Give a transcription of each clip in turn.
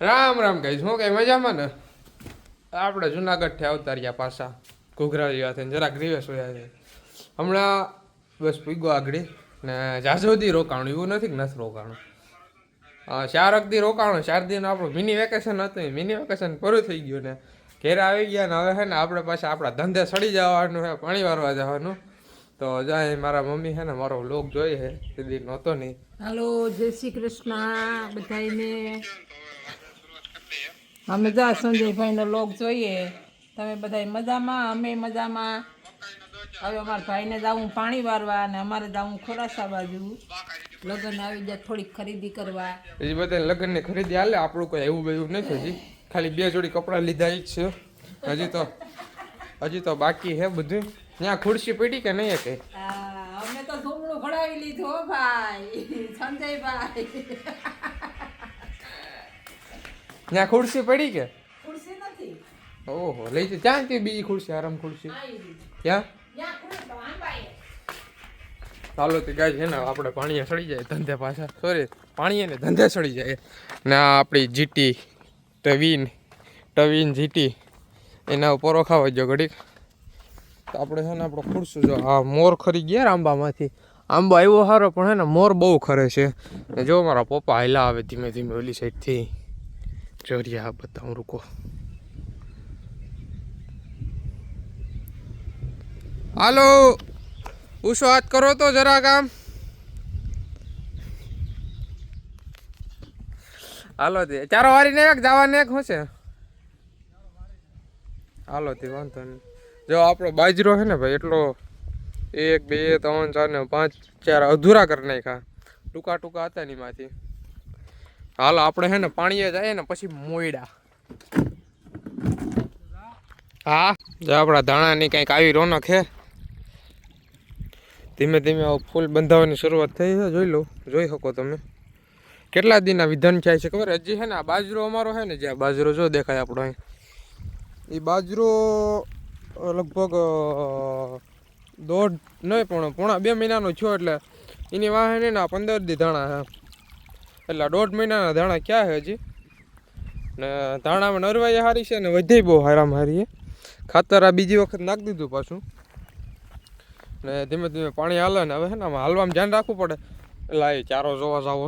રામ રામ કહીશ હું કઈ મજામાં ને? આપણે જુનાગઢથી આવતા રહ્યા પાછા. ઘોઘરા જેવા થઈને જરાક રિવેસ હોયા છે હમણાં બસ પીગો આગળ ને જાજોદી રોકાણું, એવું નથી કે નથી રોકાણું. ચાર અગદી રોકાણું ચાર દિન આપણું મિની વેકેશન હતું મિની વેકેશન પૂરું થઈ ગયું ને. ઘેર આવી ગયા ને હવે છે ને આપણે પાછા આપણા ધંધે સડી જવાનું છે પાણી વારવા જવાનું. તો જાય મારા મમ્મી છે ને, મારો લોક જોઈએ છે તે દી નહોતો નહીં. હાલો, જય શ્રી કૃષ્ણ બધાને અમે જા સંજયભાઈનો લોક જોઈએ. તમે બધા મજામાં? અમે મજામાં. હવે અમારા ભાઈને જવું પાણી વારવા અને અમારે જવું ખોરાસા બાજુ. લગ્ન આવી જાય થોડીક ખરીદી કરવા. હજી બધા લગ્નની ખરીદી હાલે. આપણું કોઈ એવું બધું નથી હજી. ખાલી બે જોડી કપડાં લીધા જ છે. હજી તો હજી તો બાકી હે બધું. ત્યાં ખુરશી પડી કે નહીં આ, અમે તો ધૂમડું ખડાવી લીધું ભાઈ. સંજયભાઈ. ત્યાં ખુરશી પડી કે? ખુરશી નથી. ઓહો લઈ જાય ત્યાં તે બીજી ખુરશી આરામ ખુરશી. ક્યાં? ચાલો તે ગાય છે ને આપણે પાણીએ સડી જાય ધંધે પાછા. સોરી પાણીએ ને ધંધે સડી જાય. ને આ આપણી જીટી ટવીન ટવીન જીટી એના ઉપર ખાવા જો ઘડીક. તો આપણે છે ને આપણો ખુરશું જો આ મોર ખરી ગયા આંબામાંથી આંબો આવ્યો સારો પણ હે ને મોર બહુ ખરે છે. જો મારા પપ્પા હાલા આવે ધીમે ધીમે ઓલી સાઈડથી જોરિયા બતાવું, રૂકો. હાલો ઉષો હાથ કરો તો જરા કામ. હાલો તે, ચારો વારી ને એક જવા ને એક શું છે? હાલો તે, વાંધો નહીં. જો આપણો બાજરો છે ને ભાઈ, એટલો એક, બે, ત્રણ, ચાર ને પાંચ, ચાર અધૂરા કરી નાખ્યા. ટૂંકા ટૂંકા હતા ની માંથી હાલો આપણે છે ને પાણીએ જાય ને પછી મોયડા. હા, જો આપણા ધાણાની કંઈક આવી રોનક હે. ધીમે ધીમે ફૂલ બંધાવવાની શરૂઆત થઈ છે, જોઈ લો, જોઈ શકો તમે. કેટલા દિનના વિધાન થાય છે ખબર? હજી છે ને આ બાજરો અમારો છે ને, જે બાજરો જો દેખાય આપણો અહીં. એ બાજરો લગભગ દોઢ નહીં પણ પોણા બે મહિનાનો થયો એટલે એની વાહે ને પંદર દી ધાણા છે એટલે દોઢ મહિનાના ધાણા ક્યાં છે હજી? ને ધાણામાં નરવાઈ હારી છે ને વધે બહુ હારામ હારી છે ખાતર આ બીજી વખત નાખી દીધું પાછું. ને ધીમે ધીમે પાણી હાલે ને હવે ને આમાં હાલવામાં ધ્યાન રાખવું પડે. એટલે એ ચારો જોવા જાવો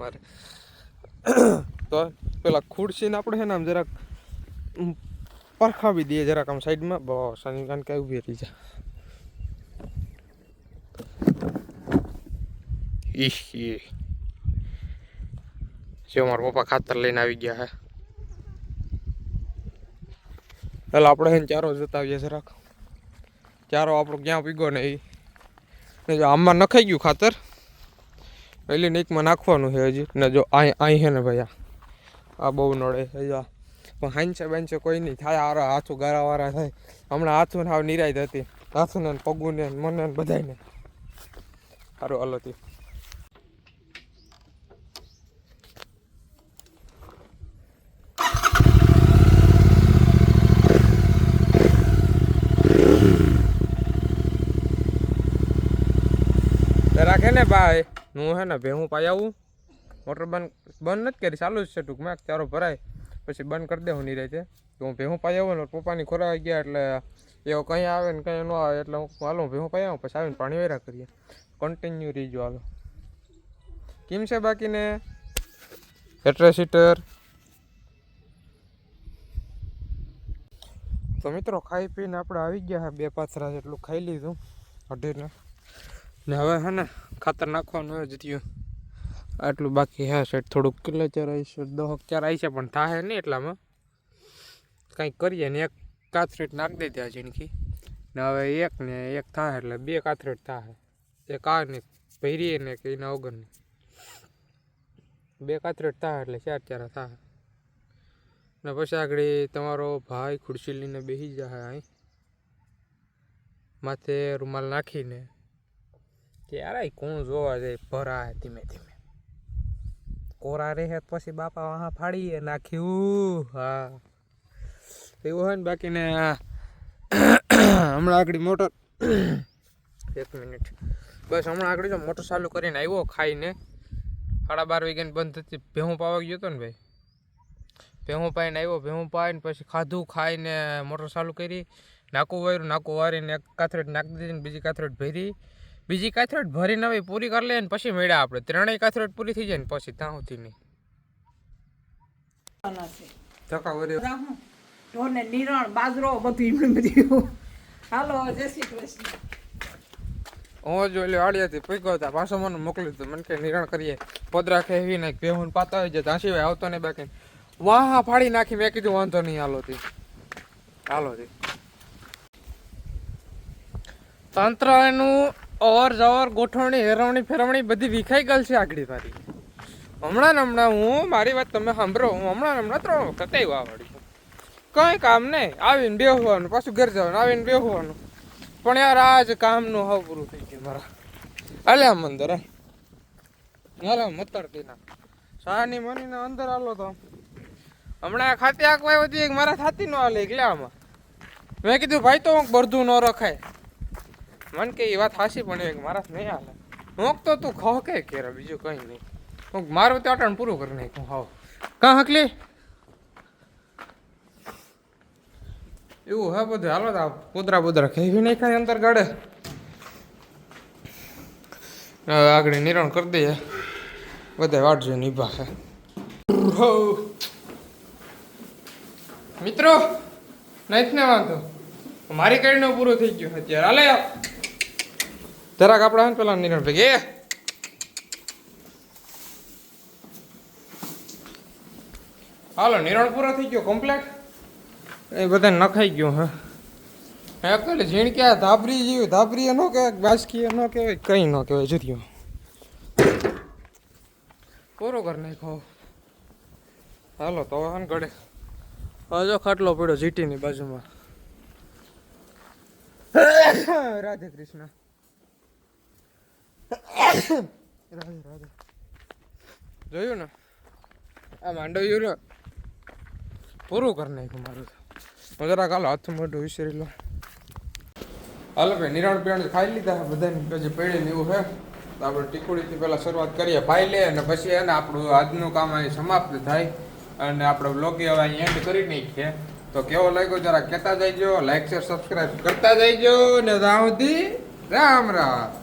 મારે. તો પેલા ખુરશીને આપણે છે ને આમ જરાક પરખાવી દઈએ, જરાક આમ સાઈડમાં. બસ આની કાન કે ઊભી રહી જાય. ઈહ ઈ જો મારા પપ્પા ખાતર લઈને આવી ગયા હે એટલે આપણે એને ચારો જતા આવીએ જરાક ચારો આપણો ક્યાં પીગો ને એ જો આમાં નખાઈ ગયું ખાતર. એટલે નીકમાં નાખવાનું છે હજી. ને જો અહીં અહીં છે ને ભાઈ આ. બહુ નડે હજા પણ હાંચે બાંચે કોઈ નહીં થાય આરા હાથું ગારાવાળા થાય. હમણાં હાથું હાવ નિરાય હતી. હાથું ને પગું ને મને ને સારું હાલો રાખે ને ભાઈ. હું હે ને ભેહું પાઈ આવું. મોટર બંધ બંધ નથી કરી, ચાલુ જ છે ટૂંકમાં. ચારો ભરાય. પછી બંધ કરી દેવું નહીં રહે તો હું ભેહું પાઈ આવું ને પપ્પાની ખોરાક ગયા એટલે એવો કંઈ આવે ને કંઈ ન આવે એટલે હું હાલો ભેહું પાઈ આવું, પછી આવીને પાણી વેરા કરીએ. કન્ટિન્યુ રહીજો હાલો. કેમ છે બાકીને? હેટ્રેસીટર તો મિત્રો ખાઈ પીને આપણે આવી ગયા બે પાથરા જેટલું ખાઈ લીધું અઢીને. ને હવે હે ને ખાતર નાખવાનું હોય જ રહ્યું. આટલું બાકી હે સેટ થોડુંક કિલો આવી છે, દહક ચાર આવી છે, પણ થાય નહીં એટલામાં. કંઈક કરીએ ને એક કાથરેટ નાખી દે ત્યાં જિંદગી ને હવે એક ને એક થાય એટલે બે કાથરેટ થાય એક આ ને ભરીએ ને કે એના વગરની બે કાથરેટ થાય એટલે ચાર ચાર થાય ને પછી આગળ તમારો ભાઈ ખુરશી લઈને બેસી જાય અહીં. માથે રૂમાલ નાખીને. ત્યારે કોણ જોવા જાય? ભરા ધીમે ધીમે. કોરા રહે પછી બાપા વાહ ફાડીએ નાખ્યું હા. એવું હોય ને બાકીને હમણાં આગળ મોટર એક મિનિટ. બસ હમણાં આગળ જો મોટર ચાલુ કરીને આવ્યો ખાઈને. સાડા બાર વાગ્યાની બંધ થતી ભેહું પાવા ગયો હતો ને ભાઈ? ભેહું પાઈને આવ્યો, ભેહું પાઈને પછી ખાધું, ખાઈને મોટર ચાલુ કરી. નાકું વાર્યું નાકું વારીને એક કાથરેટ નાખી દીધી ને બીજી કાથરેટ ભરી. બીજી કાથરેટ ભરી નવી પૂરી કરી લે ને પછી મેળા આપણે. ત્રણેય કાથરેટ પૂરી થઈ જાય ને પછી ત્યાં સુધી નહીં છે. ઢોરને નિરણ બાજરો બધું એમણે બધું હાલો જય શ્રી કૃષ્ણ. હું જો એટલે વાડિયાથી પીકો હતા પાછો મને મોકલ્યું હતું મને કે નિરણ કરીએ. પોદરા ખેવી નાખ પાતા હોય જાય. ત્યાં સિવાય આવતો નહીં બાકી. વાહ ફાડી નાખી મેં કીધું વાંધો નહીં હાલો થી હાલો થી તંત્ર એનું અવર જવર, ગોઠવણી, હેરવણી, ફેરવણી બધી વિખાઈ ગયેલ છે આગળ મારી હમણાં ને હમણાં હું, મારી વાત તમે સાંભળો, હું હમણાં હમણાં ત્રણ વખત આવ્યા વાળી કંઈ કામ નહીં, આવીને બેહવાનું, પાછું ઘર જવાનું, આવીને બેહવાનું. પણ યાર આજ કામનું હાવ પૂરું થઈ ગયું મારા. આમ અંદર, હાલ. મતરતી ના સાની મનીને અંદર હાલો તો. હમણાં ખાતે આંકવા હતી મારા થાતી નો હાલે એટલે આમાં. મેં કીધું, ભાઈ તો બરધું ન રખાય. મન કે એ વાત હાસી પણ એક મારા નહીં હાલે. હું તો તું ખો કે કેરે, બીજું કઈ નહીં. હું મારું તો અટણ પૂરું કરી નાખ્યું, હાવ. કાં હકલી? એવું હે બધું? હાલો તો કૂતરા બુતરા ખેવી નહીં ખાય અંતર ગાડે. આગળ નિરણ કરી દઈએ. બધા વાટજો નિભા છે મિત્રો નહીં ને વાંધો. મારી કડીનો પૂરું થઈ ગયું અત્યારે. હાલે. જરાક આપણે હાલ પેલા નિરણ ભેગે હાલો નિરણ પૂરો થઈ ગયો કમ્પ્લેટ એ બધા નખાઈ ગયું હા. એકલે ઝીણ કે ધાબરી જેવું ધાબરી ન કહેવાય બાસકી ન કહેવાય કંઈ ન કહેવાય જુદીઓ. પૂરો કર નાખો હાલો તો આન ગળે. હજો ખાટલો પડ્યો જીટીની બાજુમાં. રાધે કૃષ્ણ. જોયું ને? આ માંડવ્યું ને પૂરું કરી નાખ્યું મારું હું જરા કાલ હાથ મોઢું વિસરી લો હાલો ભાઈ, નિરાણ પીણ ખાઈ લીધા. બધાને પછી પેઢી એવું છે તો આપણે ટીકુડીથી પહેલાં શરૂઆત કરીએ. ભાઈ લે અને પછી એને આપણું આજનું કામ અહીં સમાપ્ત થાય. અને આપણે બ્લોગ હવે અહીં એન્ડ કરી નાખીએ. તો કેવો લાગ્યો જરા કહેતા જઈજો લાઈક શેર સબસ્ક્રાઈબ કરતા જઈજો. ને રામ રામ.